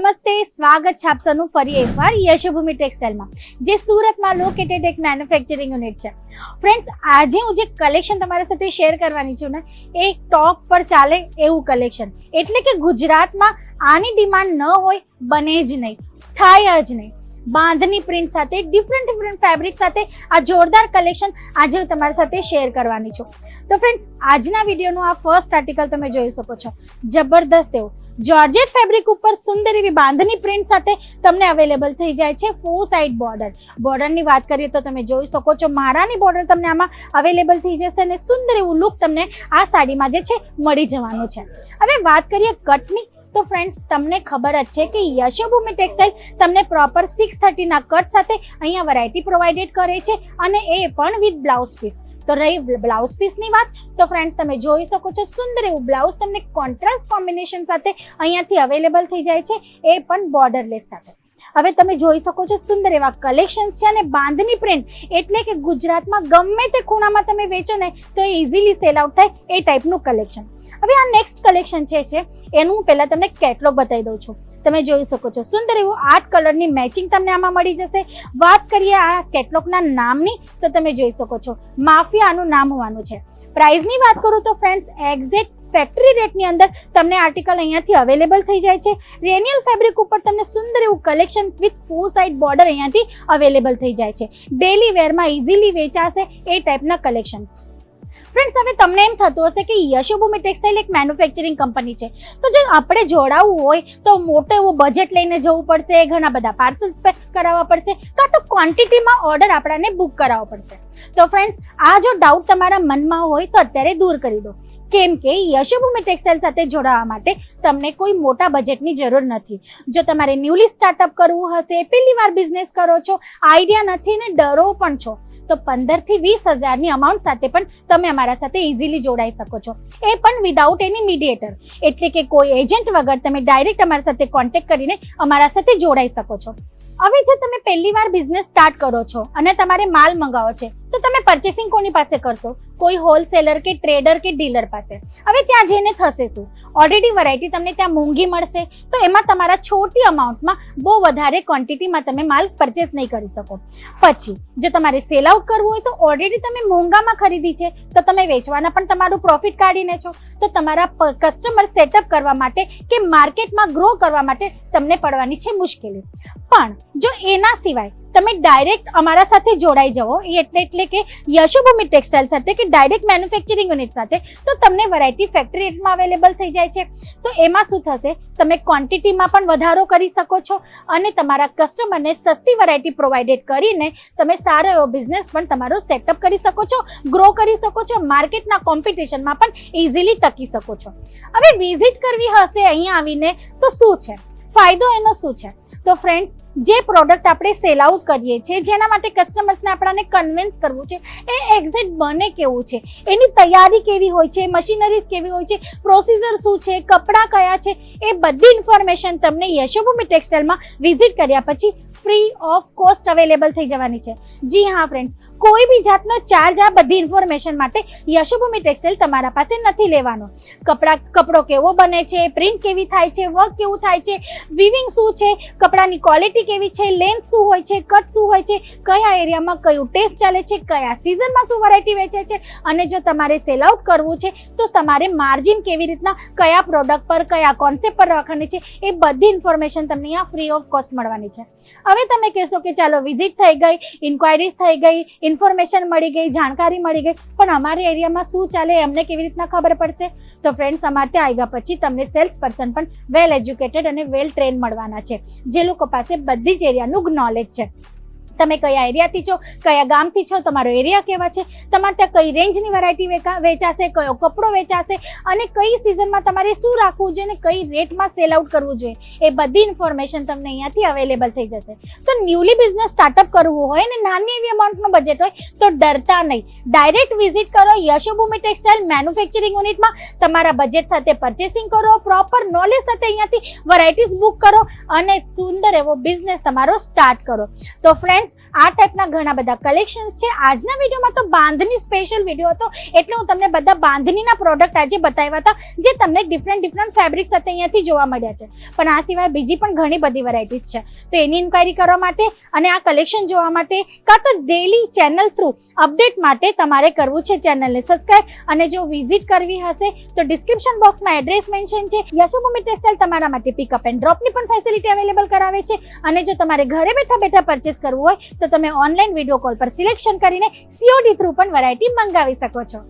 નમસ્તે, સ્વાગત છે આપ ફરી એકવાર યશોભૂમિ ટેક્સટાઇલમાં, જે સુરતમાં લોકેટેડ એક મેન્યુફેક્ચરિંગ યુનિટ છે. ફ્રેન્ડ્સ આજે હું જે કલેક્શન તમારી સાથે શેર કરવાની છું ને, એ ટોપ પર ચાલે એવું કલેક્શન એટલે કે ગુજરાતમાં આની ડિમાન્ડ ન હોય, બને જ નહીં, થાય જ નહીં. બાંધની પ્રિન્ટ સાથે ડિફરન્ટ ડિફરન્ટ ફેબ્રિક સાથે આ જોરદાર કલેક્શન આજે હું તમારી સાથે શેર કરવાની છું. તો ફ્રેન્ડ્સ આજના વિડીયોનું આ ફર્સ્ટ આર્ટિકલ તમે જોઈ શકો છો. જબરદસ્ત એવું. જોર્જેટ ફેબ્રિક ઉપર સુંદર એવી બાંધની પ્રિન્ટ સાથે તમને અવેલેબલ થઈ જાય છે ફોર સાઇડ બોર્ડર બોર્ડરની વાત કરીએ તો તમે જોઈ શકો છો મારાની બોર્ડર તમને આમાં અવેલેબલ થઈ જશે અને સુંદર એવું લુક તમને આ સાડીમાં જે છે, મળી જવાનું છે. હવે વાત કરીએ કટની. તો ફ્રેન્ડ્સ તમને ખબર જ છે કે યશોભૂમિ ટેક્સટાઇલ તમને પ્રોપર સિક્સ થર્ટીના કટ સાથે અહીંયા વેરાયટી પ્રોવાઇડેડ કરે છે અને એ પણ વિથ બ્લાઉઝ પીસ તો રહી બ્લાઉઝ પીસની વાત, તો ફ્રેન્ડ્સ તમે જોઈ શકો છો સુંદર એવું બ્લાઉઝ તમને કોન્ટ્રાસ્ટ કોમ્બિનેશન સાથે અહીંયાથી અવેલેબલ થઈ જાય છે, એ પણ બોર્ડરલેસ સાથે. હવે તમે જોઈ શકો છો સુંદર એવા કલેક્શન્સ છે અને બાંધની પ્રિન્ટ એટલે કે ગુજરાતમાં ગમે તે ખૂણામાં તમે વેચો ને તો એ ઇઝીલી સેલ આઉટ થાય એ ટાઈપનું કલેક્શન હવે આ નેક્સ્ટ કલેક્શન છે છે, એનું હું પહેલાં તમને કેટલોગ બતાવી દઉં છું. તમે જોઈ શકો છો સુંદર એવું આઠ કલરની મેચિંગ તમને આમાં મળી જશે. વાત કરીએ આ કેટલોગના નામની, તો તમે જોઈ શકો છો માફિયાનું નામ હોવાનું છે. પ્રાઇઝની વાત કરું તો ફ્રેન્ડ્સ એક્ઝેક્ટ ફેક્ટરી રેટની અંદર તમને આર્ટિકલ અહીંયાથી અવેલેબલ થઈ જાય છે. રેનિયલ ફેબ્રિક ઉપર તમને સુંદર એવું collection with four side border અહીંયાથી અવેલેબલ થઈ જાય છે. ડેલી વેરમાં ઇઝીલી વેચાશે એ ટાઈપના કલેક્શન ફ્રેન્ડ્સ હવે તમને એમ થતું હશે કે યશોભૂમિ ટેક્સટાઇલ એક મેન્યુફેક્ચરિંગ કંપની છે. તો જો આપણે જોડાવવું હોય, તો મોટો એવું બજેટ લઈને જવું પડશે, ઘણા બધા પાર્સલ્સ પેક કરાવવા પડશે, કાં તો ક્વોન્ટિટીમાં ઓર્ડર આપણાને બુક કરાવવો પડશે. તો ફ્રેન્ડ્સ આ જો ડાઉટ તમારા મનમાં હોય, તો અત્યારે દૂર કરી દો. કેમ કે યશભૂમિ ટેક્સટાઇલ સાથે જોડાવા માટે તમને કોઈ મોટા બજેટની જરૂર નથી. જો તમારે ન્યૂલી સ્ટાર્ટઅપ કરવું હશે, પહેલી વાર બિઝનેસ કરો છો આઈડિયા નથી ને ડરો પણ છો, તો પંદરથી વીસ હજારની અમાઉન્ટ સાથે પણ તમે અમારા સાથે ઇઝીલી જોડાઈ શકો છો. એ પણ વિદાઉટ એની મીડિયેટર એટલે કે કોઈ એજન્ટ વગર તમે ડાયરેક્ટ અમારા સાથે કોન્ટેક્ટ કરીને અમારા સાથે જોડાઈ શકો છો. હવે જો તમે પહેલી વાર બિઝનેસ સ્ટાર્ટ કરો છો અને તમારે માલ મંગાવો છે, તો તમે પરચેસિંગ કોની પાસે કરશો? કોઈ હોલસેલર કે ટ્રેડર કે ડીલર પાસે. હવે ત્યાં જઈને થશે શું? ઓલરેડી વેરાયટી તમને ત્યાં મોંઘી મળશે. તો એમાં તમારા છોટી અમાઉન્ટમાં બહુ વધારે ક્વોન્ટિટીમાં તમે માલ પરચેસ નહીં કરી શકો. પછી, જો તમારે સેલ આઉટ કરવું હોય તો ઓલરેડી તમે મોંઘામાં ખરીદી છે, તો તમે વેચવાના પણ તમારું પ્રોફિટ કાઢીને છો. તો તમારા કસ્ટમર સેટઅપ કરવા માટે કે માર્કેટમાં ગ્રો કરવા માટે તમને પડવાની છે મુશ્કેલી. પણ, જો એના સિવાય તમે ડાયરેક્ટ અમારા સાથે જોડાઈ જાઓ એટલે એટલે કે યશોભૂમિ ટેક્સટાઇલ સાથે કે ડાયરેક્ટ મેન્યુફેક્ચરિંગ યુનિટ સાથે. તો તમને વેરાયટી ફેક્ટરી રેટમાં અવેલેબલ થઈ જાય છે. તો એમાં શું થશે? તમે ક્વોન્ટિટીમાં પણ વધારો કરી શકો છો અને તમારા કસ્ટમરને સસ્તી વેરાયટી પ્રોવાઇડેડ કરીને તમે સારો એવો બિઝનેસ પણ તમારો સેટઅપ કરી શકો છો ગ્રો કરી શકો છો માર્કેટના કોમ્પિટિશનમાં પણ ઇઝીલી ટકી શકો છો. હવે વિઝિટ કરવી હશે અહીંયા આવીને તો શું છે? ફાયદો એનો શું છે? તો ફ્રેન્ડ્સ જે પ્રોડક્ટ આપણે સેલ આઉટ કરીએ છીએ, જેના માટે કસ્ટમર્સને આપણાને કન્વિન્સ કરવું છે, એ એક્ઝેક્ટ બને કેવું છે? એની તૈયારી કેવી હોય છે? મશીનરીઝ કેવી હોય છે? પ્રોસીઝર શું છે? કપડાં કયા છે? એ બધી ઇન્ફોર્મેશન તમને યશોભૂમિ ટેક્સટાઇલમાં વિઝિટ કર્યા પછી ફ્રી ઓફ કોસ્ટ અવેલેબલ થઈ જવાની છે. જી હા ફ્રેન્ડ્સ કોઈ બી જાતનો ચાર્જ આ બધી ઇન્ફોર્મેશન માટે યશોભૂમિ ટેક્સટાઇલ તમારા પાસે નથી લેવાનો. કપડા, કપડો કેવો બને છે? પ્રિન્ટ કેવી થાય છે? વર્ક કેવું થાય છે? વિવિંગ શું છે? કપડાની ક્વોલિટી કેવી છે? લેન્થ શું હોય છે? કટ શું હોય છે? કયા એરિયામાં કયું ટેસ્ટ ચાલે છે? કયા સિઝનમાં શું વેરાયટી વેચે છે? અને જો તમારે સેલ આઉટ કરવું છે, તો તમારે માર્જિન કેવી રીતના, કયા પ્રોડક્ટ પર, કયા કોન્સેપ્ટ પર રાખવાની છે, એ બધી ઇન્ફોર્મેશન તમને અહીંયા ફ્રી ઓફ કોસ્ટ મળવાની છે. હવે તમે કહેશો કે ચાલો વિઝિટ થઈ ગઈ ઇન્ક્વાયરીઝ થઈ ગઈ ઇન્ફોર્મેશન મળી ગઈ, જાણકારી મળી ગઈ, પણ અમારે એરિયામાં શું ચાલે, એમને કેવી રીતના ખબર પડશે? તો ફ્રેન્ડ્સ અમારે ત્યાં આવ્યા પછી તમને સેલ્સ પર્સન પણ વેલ એજ્યુકેટેડ અને વેલ ટ્રેન મળવાના છે. જે લોકો પાસે બધી જ એરિયાનું નોલેજ છે. તમે કયા એરિયાથી છો, કયા ગામથી છો, તમારો એરિયા કેવા છે, તમારે ત્યાં કઈ રેન્જની વેરાયટી વેચાશે, કયો કપડો વેચાશે અને કઈ સિઝનમાં તમારે શું રાખવું જોઈએ અને કઈ રેટમાં સેલ આઉટ કરવું જોઈએ, એ બધી ઇન્ફોર્મેશન તમને અહીંયાથી અવેલેબલ થઈ જશે. તો ન્યૂલી બિઝનેસ સ્ટાર્ટઅપ કરવું હોય ને નાની એવી અમાઉન્ટનું બજેટ હોય તો ડરતા નહીં. ડાયરેક્ટ વિઝિટ કરો યશોભૂમિ ટેક્સટાઇલ મેન્યુફેક્ચરિંગ યુનિટમાં તમારા બજેટ સાથે પરચેસિંગ કરો પ્રોપર નોલેજ સાથે અહીંયાથી વેરાયટીઝ બુક કરો અને સુંદર એવો બિઝનેસ તમારો સ્ટાર્ટ કરો. તો ફ્રેન્ડ્સ ફ્રેન્ડ્સ આ ટાઈપના ઘણા બધા કલેક્શન્સ છે. આજના વિડીયોમાં તો બાંધની સ્પેશિયલ વીડિયો હતો. એટલે હું તમને બધા બાંધનીના પ્રોડક્ટ આજે બતાવ્યા હતા, જે તમને ડિફરન્ટ ડિફરન્ટ ફેબ્રિક સાથે અહીંયાથી જોવા મળ્યા છે. પણ આ સિવાય બીજી પણ ઘણી બધી વેરાયટીઝ છે. તો એની ઇન્ક્વાયરી કરવા માટે અને આ કલેક્શન જોવા માટે કાં તો ડેલી ચેનલ થ્રુ અપડેટ માટે તમારે કરવું છે ચેનલને સબસ્ક્રાઇબ અને જો વિઝિટ કરવી હશે, તો ડિસ્ક્રિપ્શન બોક્સમાં એડ્રેસ મેન્શન છે. યશુભૂમિ ટેક્સટાઇલ તમારા માટે પિકઅપ એન્ડ ડ્રોપની પણ ફેસિલિટી અવેલેબલ કરાવે છે. અને જો તમારે ઘરે બેઠા બેઠા પરચેસ કરવું હોય તો તમે ઓનલાઈન વીડિયો કોલ પર સિલેક્શન કરીને સીઓડી થ્રુ પણ વેરાયટી મંગાવી શકો છો.